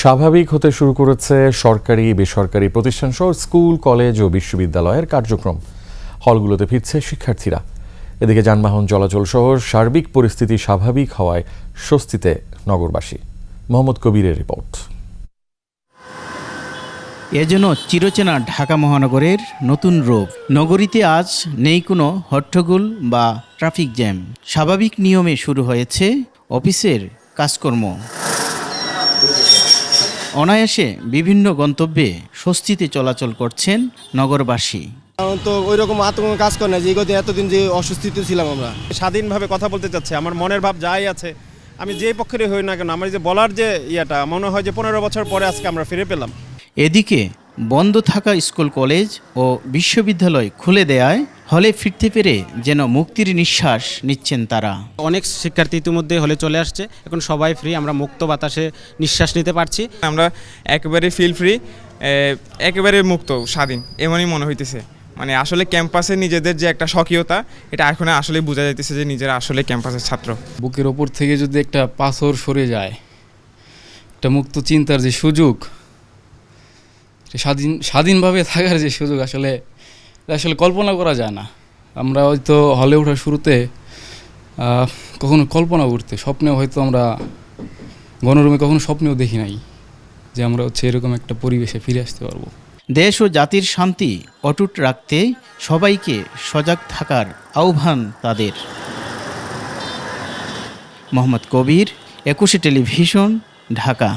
স্বাভাবিক হতে শুরু করেছে সরকারি, বেসরকারি প্রতিষ্ঠান সহ স্কুল, কলেজ ও বিশ্ববিদ্যালয়ের কার্যক্রম। হলগুলোতে ফিরছে শিক্ষার্থীরা। এদিকে যানবাহন চলাচল সহ সার্বিক পরিস্থিতি স্বাভাবিক হওয়ায় স্বস্তিতে নগরবাসী। মোহাম্মদ কবিরের রিপোর্ট। এ যেন চিরচেনা ঢাকা মহানগরের নতুন রূপ। নগরীতে আজ নেই কোনো হট্টগোল বা ট্রাফিক জ্যাম। স্বাভাবিক নিয়মে শুরু হয়েছে অফিসের কাজকর্ম। অনায়াসে বিভিন্ন গন্তব্যে স্বস্তিতে চলাচল করছেন নগরবাসী। তো ওই রকম আতঙ্ক কাজ করে না যে গত এতদিন যে অস্বস্তিতে ছিলাম আমরা। স্বাধীনভাবে কথা বলতে চাচ্ছি আমার মনের ভাব যাই আছে আমি যে পক্ষেরই হই না কেন আমার যে বলার যে ইয়েটা মনে হয় যে পনেরো বছর পরে আজকে আমরা ফিরে পেলাম। এদিকে বন্ধ থাকা স্কুল কলেজ ও বিশ্ববিদ্যালয় খুলে দেয়ায় হলে ফিরতে পেরে যেন মুক্তির নিঃশ্বাস নিচ্ছেন তারা। অনেক শিক্ষার্থী ইতিমধ্যে হলে চলে আসছে। এখন সবাই ফ্রি আমরা মুক্ত বাতাসে নিঃশ্বাস নিতে পারছি। আমরা একেবারে ফিল ফ্রি একেবারে মুক্ত স্বাধীন এমনই মনে হইতেছে। মানে আসলে ক্যাম্পাসে নিজেদের যে একটা স্বকীয়তা এটা এখন আসলে বোঝা যাইতেছে যে নিজেরা আসলে ক্যাম্পাসের ছাত্র। বুকের ওপর থেকে যদি একটা পাথর সরে যায় একটা মুক্ত চিন্তার যে সুযোগ স্বাধীন স্বাধীনভাবে থাকার যে সুযোগ আসলে আসলে কল্পনা করা যায় না। আমরা হয়তো হলে ওঠার শুরুতে কখনো কল্পনা করতে, স্বপ্নেও হয়তো আমরা গণরুমে কখনো স্বপ্নেও দেখি নাই যে আমরা হচ্ছে এরকম একটা পরিবেশে ফিরে আসতে পারব। দেশ ও জাতির শান্তি অটুট রাখতে সবাইকে সজাগ থাকার আহ্বান তাদের। মোহাম্মদ কবির, একুশে টেলিভিশন, ঢাকা।